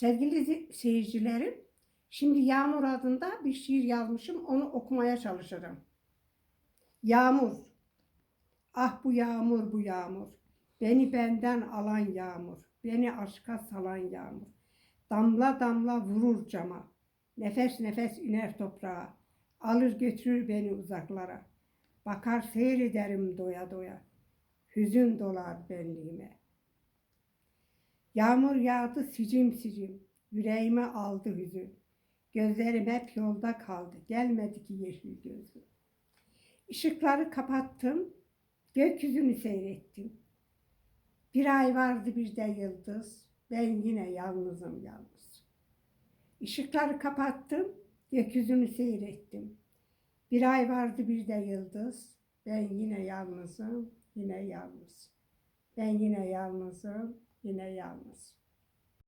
Sevgili seyircilerim, şimdi Yağmur adında bir şiir yazmışım, onu okumaya çalışırım. Yağmur, ah bu yağmur bu yağmur, beni benden alan yağmur, beni aşka salan yağmur. Damla damla vurur cama, nefes nefes iner toprağa, alır götürür beni uzaklara. Bakar seyrederim doya doya, hüzün dolar benliğime. Yağmur yağdı sicim sicim, yüreğime aldı hüzün. Gözlerim hep yolda kaldı, gelmedi ki yeşil gözlü. Işıkları kapattım, gökyüzünü seyrettim. Bir ay vardı bir de yıldız, ben yine yalnızım yalnız. Işıkları kapattım, gökyüzünü seyrettim. Bir ay vardı bir de yıldız, ben yine yalnızım, yine yalnız. Ben yine yalnızım, yine yalnız.